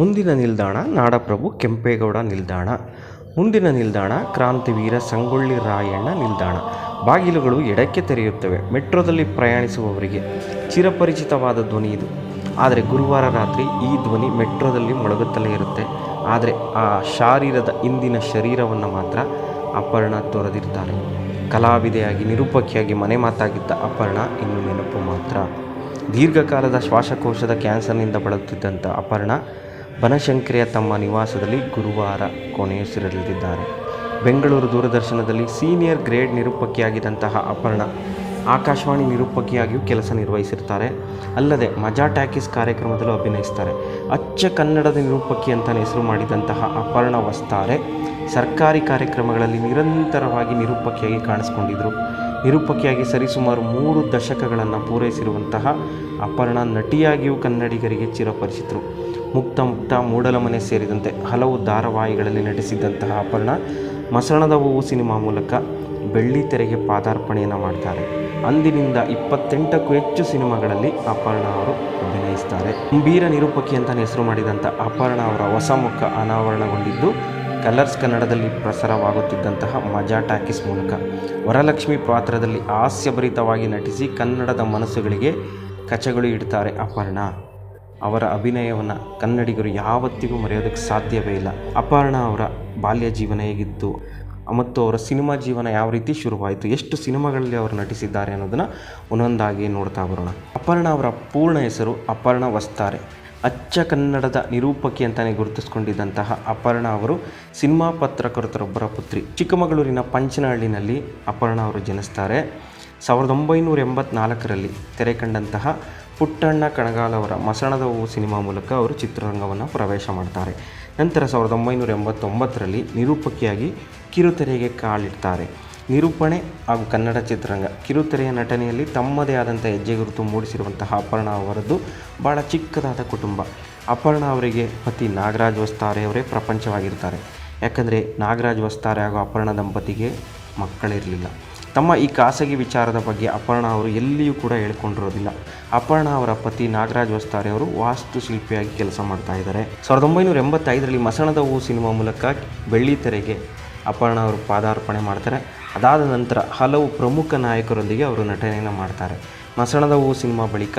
ಮುಂದಿನ ನಿಲ್ದಾಣ ನಾಡಪ್ರಭು ಕೆಂಪೇಗೌಡ ನಿಲ್ದಾಣ. ಮುಂದಿನ ನಿಲ್ದಾಣ ಕ್ರಾಂತಿವೀರ ಸಂಗೊಳ್ಳಿ ರಾಯಣ್ಣ ನಿಲ್ದಾಣ. ಬಾಗಿಲುಗಳು ಎಡಕ್ಕೆ ತೆರೆಯುತ್ತವೆ, ಮೆಟ್ರೋದಲ್ಲಿ ಪ್ರಯಾಣಿಸುವವರಿಗೆ ಚಿರಪರಿಚಿತವಾದ ಧ್ವನಿ ಇದು. ಆದರೆ ಗುರುವಾರ ರಾತ್ರಿ ಈ ಧ್ವನಿ ಮೆಟ್ರೋದಲ್ಲಿ ಮೊಳಗುತ್ತಲೇ ಇರುತ್ತೆ. ಆದರೆ ಆ ಶಾರೀರದ ಇಂದಿನ ಶರೀರವನ್ನು ಮಾತ್ರ ಅಪರ್ಣ ತೊರೆದಿರ್ತಾರೆ ಕಲಾವಿದೆಯಾಗಿ, ನಿರೂಪಕಿಯಾಗಿ ಮನೆ ಮಾತಾಗಿದ್ದ ಅಪರ್ಣ ಇನ್ನು ನೆನಪು ಮಾತ್ರ. ದೀರ್ಘಕಾಲದ ಶ್ವಾಸಕೋಶದ ಕ್ಯಾನ್ಸರ್ನಿಂದ ಬಳಲುತ್ತಿದ್ದಂಥ ಅಪರ್ಣ ಬನಶಂಕರಿಯ ತಮ್ಮ ನಿವಾಸದಲ್ಲಿ ಗುರುವಾರ ಕೊನೆಯುಸಿರಲಿದ್ದಾರೆ ಬೆಂಗಳೂರು ದೂರದರ್ಶನದಲ್ಲಿ ಸೀನಿಯರ್ ಗ್ರೇಡ್ ನಿರೂಪಕಿಯಾಗಿದ್ದಂತಹ ಅಪರ್ಣ ಆಕಾಶವಾಣಿ ನಿರೂಪಕಿಯಾಗಿಯೂ ಕೆಲಸ ನಿರ್ವಹಿಸಿರ್ತಾರೆ. ಅಲ್ಲದೆ ಮಜಾ ಟ್ಯಾಕಿಸ್ ಕಾರ್ಯಕ್ರಮದಲ್ಲೂ ಅಭಿನಯಿಸ್ತಾರೆ. ಅಚ್ಚ ಕನ್ನಡದ ನಿರೂಪಕಿ ಅಂತಲೇ ಹೆಸರು ಮಾಡಿದಂತಹ ಅಪರ್ಣ ವಸ್ತಾರೆ ಸರ್ಕಾರಿ ಕಾರ್ಯಕ್ರಮಗಳಲ್ಲಿ ನಿರಂತರವಾಗಿ ನಿರೂಪಕಿಯಾಗಿ ಕಾಣಿಸ್ಕೊಂಡಿದ್ದರು ನಿರೂಪಕಿಯಾಗಿ ಸರಿಸುಮಾರು ಮೂರು ದಶಕಗಳನ್ನು ಪೂರೈಸಿರುವಂತಹ ಅಪರ್ಣ ನಟಿಯಾಗಿಯೂ ಕನ್ನಡಿಗರಿಗೆ ಚಿರಪರಿಚಿತರು. ಮುಕ್ತ ಮುಕ್ತ ಮೂಡಲಮನೆ ಸೇರಿದಂತೆ ಹಲವು ಧಾರಾವಾಹಿಗಳಲ್ಲಿ ನಟಿಸಿದ್ದಂತಹ ಅಪರ್ಣ ಮಸಣದ ಹೂವು ಸಿನಿಮಾ ಮೂಲಕ ಬೆಳ್ಳಿ ತೆರೆಗೆ ಪಾದಾರ್ಪಣೆಯನ್ನು ಮಾಡ್ತಾರೆ. ಅಂದಿನಿಂದ ಇಪ್ಪತ್ತೆಂಟಕ್ಕೂ ಹೆಚ್ಚು ಸಿನಿಮಾಗಳಲ್ಲಿ ಅಪರ್ಣ ಅವರು ಅಭಿನಯಿಸ್ತಾರೆ. ಗಂಭೀರ ನಿರೂಪಕಿ ಅಂತ ಹೆಸರು ಮಾಡಿದಂಥ ಅಪರ್ಣ ಅವರ ಹೊಸ ಮುಖ ಅನಾವರಣಗೊಂಡಿದ್ದು, ಕಲರ್ಸ್ ಕನ್ನಡದಲ್ಲಿ ಪ್ರಸಾರವಾಗುತ್ತಿದ್ದಂತಹ ಮಜಾ ಟಾಕೀಸ್ ಮೂಲಕ. ವರಲಕ್ಷ್ಮಿ ಪಾತ್ರದಲ್ಲಿ ಹಾಸ್ಯಭರಿತವಾಗಿ ನಟಿಸಿ ಕನ್ನಡದ ಮನಸ್ಸುಗಳಿಗೆ ಕಚಗಳು ಇಡ್ತಾರೆ ಅಪರ್ಣ. ಅವರ ಅಭಿನಯವನ್ನು ಕನ್ನಡಿಗರು ಯಾವತ್ತಿಗೂ ಮರೆಯೋದಕ್ಕೆ ಸಾಧ್ಯವೇ ಇಲ್ಲ. ಅಪರ್ಣ ಅವರ ಬಾಲ್ಯ ಜೀವನ ಹೇಗಿತ್ತು, ಮತ್ತು ಅವರ ಸಿನಿಮಾ ಜೀವನ ಯಾವ ರೀತಿ ಶುರುವಾಯಿತು, ಎಷ್ಟು ಸಿನಿಮಾಗಳಲ್ಲಿ ಅವರು ನಟಿಸಿದ್ದಾರೆ ಅನ್ನೋದನ್ನು ಒಂದೊಂದಾಗಿ ನೋಡ್ತಾ ಬರೋಣ. ಅಪರ್ಣ ಅವರ ಪೂರ್ಣ ಹೆಸರು ಅಪರ್ಣ ವಸ್ತಾರೆ. ಅಚ್ಚ ಕನ್ನಡದ ನಿರೂಪಕಿ ಅಂತಲೇ ಗುರುತಿಸ್ಕೊಂಡಿದ್ದಂತಹ ಅಪರ್ಣ ಅವರು ಸಿನಿಮಾ ಪತ್ರಕರ್ತರೊಬ್ಬರ ಪುತ್ರಿ. ಚಿಕ್ಕಮಗಳೂರಿನ ಪಂಚನಹಳ್ಳಿನಲ್ಲಿ ಅಪರ್ಣ ಅವರು ಜನಿಸ್ತಾರೆ. ಸಾವಿರದ ಒಂಬೈನೂರ ಎಂಬತ್ನಾಲ್ಕರಲ್ಲಿ ತೆರೆ ಕಂಡಂತಹ ಪುಟ್ಟಣ್ಣ ಕಣಗಾಲ್ ಅವರ ಮಸಣದ ಹೂವು ಸಿನಿಮಾ ಮೂಲಕ ಅವರು ಚಿತ್ರರಂಗವನ್ನು ಪ್ರವೇಶ ಮಾಡ್ತಾರೆ. ನಂತರ ಸಾವಿರದ ಒಂಬೈನೂರ ಎಂಬತ್ತೊಂಬತ್ತರಲ್ಲಿ ನಿರೂಪಕಿಯಾಗಿ ಕಿರುತೆರೆಗೆ ಕಾಲಿಡ್ತಾರೆ. ನಿರೂಪಣೆ ಹಾಗೂ ಕನ್ನಡ ಚಿತ್ರರಂಗ ಕಿರುತೆರೆಯ ನಟನೆಯಲ್ಲಿ ತಮ್ಮದೇ ಆದಂಥ ಹೆಜ್ಜೆ ಗುರುತು ಮೂಡಿಸಿರುವಂತಹ ಅಪರ್ಣ ಅವರದ್ದು ಭಾಳ ಚಿಕ್ಕದಾದ ಕುಟುಂಬ. ಅಪರ್ಣ ಅವರಿಗೆ ಪತಿ ನಾಗರಾಜ್ ವಸ್ತಾರೆ ಅವರೇ ಪ್ರಪಂಚವಾಗಿರ್ತಾರೆ. ಯಾಕಂದರೆ ನಾಗರಾಜ್ ವಸ್ತಾರೆ ಹಾಗೂ ಅಪರ್ಣ ದಂಪತಿಗೆ ಮಕ್ಕಳಿರಲಿಲ್ಲ. ತಮ್ಮ ಈ ಖಾಸಗಿ ವಿಚಾರದ ಬಗ್ಗೆ ಅಪರ್ಣ ಅವರು ಎಲ್ಲಿಯೂ ಕೂಡ ಹೇಳ್ಕೊಂಡಿರೋದಿಲ್ಲ. ಅಪರ್ಣ ಅವರ ಪತಿ ನಾಗರಾಜ್ ವಸ್ತಾರೆ ಅವರು ವಾಸ್ತುಶಿಲ್ಪಿಯಾಗಿ ಕೆಲಸ ಮಾಡ್ತಾ ಇದ್ದಾರೆ. ಸಾವಿರದ ಒಂಬೈನೂರ ಎಂಬತ್ತೈದರಲ್ಲಿ ಮಸಣದ ಹೂ ಸಿನಿಮಾ ಮೂಲಕ ಬೆಳ್ಳಿ ತೆರೆಗೆ ಅಪರ್ಣ ಅವರು ಪಾದಾರ್ಪಣೆ ಮಾಡ್ತಾರೆ. ಅದಾದ ನಂತರ ಹಲವು ಪ್ರಮುಖ ನಾಯಕರೊಂದಿಗೆ ಅವರು ನಟನೆಯನ್ನು ಮಾಡ್ತಾರೆ. ಮಸಣದ ಹೂ ಸಿನಿಮಾ ಬಳಿಕ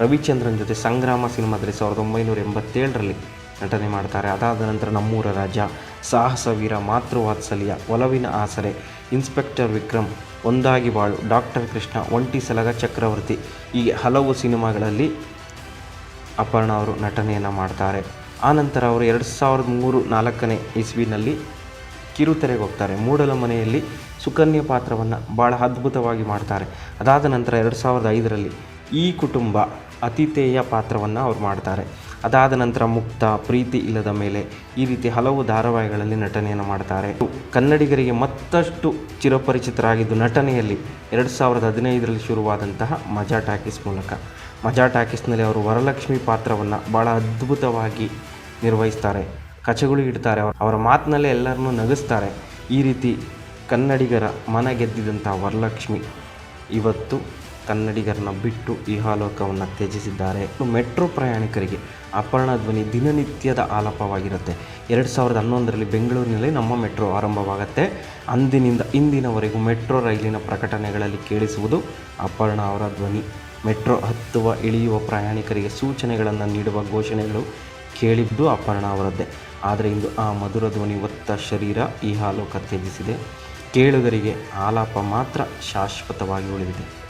ರವಿಚಂದ್ರನ್ ಜೊತೆ ಸಂಗ್ರಾಮ ಸಿನಿಮಾದಲ್ಲಿ ಸಾವಿರದ ಒಂಬೈನೂರ ಎಂಬತ್ತೇಳರಲ್ಲಿ ನಟನೆ ಮಾಡ್ತಾರೆ. ಅದಾದ ನಂತರ ನಮ್ಮೂರ ರಾಜ ಸಾಹಸ ವೀರ ಮಾತೃವಾತ್ಸಲ್ಯ ಒಲವಿನ ಆಸರೆ. ಇನ್ಸ್ಪೆಕ್ಟರ್ ವಿಕ್ರಮ್, ಒಂದಾಗಿ ಬಾಳು, ಡಾಕ್ಟರ್ ಕೃಷ್ಣ, ಒಂಟಿ ಸಲಗ ಚಕ್ರವರ್ತಿ. ಹೀಗೆ ಹಲವು ಸಿನಿಮಾಗಳಲ್ಲಿ ಅಪರ್ಣ ಅವರು ನಟನೆಯನ್ನು ಮಾಡ್ತಾರೆ. ಆನಂತರ ಅವರು ಎರಡು ಸಾವಿರದ ಮೂರು ನಾಲ್ಕನೇ ಇಸ್ವಿನಲ್ಲಿ ಕಿರುತೆರೆಗೆ ಹೋಗ್ತಾರೆ. ಮೂಡಲ ಮನೆಯಲ್ಲಿ ಸುಕನ್ಯಾ ಪಾತ್ರವನ್ನು ಭಾಳ ಅದ್ಭುತವಾಗಿ ಮಾಡ್ತಾರೆ. ಅದಾದ ನಂತರ ಎರಡು ಸಾವಿರದ ಐದರಲ್ಲಿ ಈ ಕುಟುಂಬ ಅತಿಥೇಯ ಪಾತ್ರವನ್ನು ಅವ್ರು ಮಾಡ್ತಾರೆ. ಅದಾದ ನಂತರ ಮುಕ್ತ, ಪ್ರೀತಿ ಇಲ್ಲದ ಮೇಲೆ ಈ ರೀತಿ ಹಲವು ಧಾರಾವಾಹಿಗಳಲ್ಲಿ ನಟನೆಯನ್ನು ಮಾಡ್ತಾರೆ. ಕನ್ನಡಿಗರಿಗೆ ಮತ್ತಷ್ಟು ಚಿರಪರಿಚಿತರಾಗಿದ್ದು ನಟನೆಯಲ್ಲಿ ಎರಡು ಸಾವಿರದ ಹದಿನೈದರಲ್ಲಿ ಶುರುವಾದಂತಹ ಮಜಾ ಟಾಕೀಸ್ ಮೂಲಕ. ಮಜಾ ಟಾಕೀಸ್ನಲ್ಲಿ ಅವರು ವರಲಕ್ಷ್ಮಿ ಪಾತ್ರವನ್ನು ಭಾಳ ಅದ್ಭುತವಾಗಿ ನಿರ್ವಹಿಸ್ತಾರೆ. ಕಚಗುಳಿ ಇಡ್ತಾರೆ. ಅವ್ರ- ಮಾತಿನಲ್ಲೇ ಎಲ್ಲರನ್ನೂ ನಗಿಸ್ತಾರೆ. ಈ ರೀತಿ ಕನ್ನಡಿಗರ ಮನ ಗೆದ್ದಿದಂಥ ವರಲಕ್ಷ್ಮಿ ಇವತ್ತು ಕನ್ನಡಿಗರನ್ನ ಬಿಟ್ಟು ಇಹಾಲೋಕವನ್ನು ತ್ಯಜಿಸಿದ್ದಾರೆ. ಮೆಟ್ರೋ ಪ್ರಯಾಣಿಕರಿಗೆ ಅಪರ್ಣ ಧ್ವನಿ ದಿನನಿತ್ಯದ ಆಲಾಪವಾಗಿರುತ್ತೆ. ಎರಡು ಸಾವಿರದ ಹನ್ನೊಂದರಲ್ಲಿ ಬೆಂಗಳೂರಿನಲ್ಲಿ ನಮ್ಮ ಮೆಟ್ರೋ ಆರಂಭವಾಗುತ್ತೆ. ಅಂದಿನಿಂದ ಇಂದಿನವರೆಗೂ ಮೆಟ್ರೋ ರೈಲಿನ ಪ್ರಕಟಣೆಗಳಲ್ಲಿ ಕೇಳಿಸುವುದು ಅಪರ್ಣ ಅವರ ಧ್ವನಿ. ಮೆಟ್ರೋ ಹತ್ತುವ, ಇಳಿಯುವ ಪ್ರಯಾಣಿಕರಿಗೆ ಸೂಚನೆಗಳನ್ನು ನೀಡುವ ಘೋಷಣೆಗಳು ಕೇಳಿದ್ದು ಅಪರ್ಣ ಅವರದ್ದೇ. ಆದರೆ ಇಂದು ಆ ಮಧುರ ಧ್ವನಿ ಒತ್ತ ಶರೀರ ಈ ಹಾಲು ತ್ಯಜಿಸಿದೆ. ಕೇಳುಗರಿಗೆ ಆಲಾಪ ಮಾತ್ರ ಶಾಶ್ವತವಾಗಿ ಉಳಿದಿದೆ.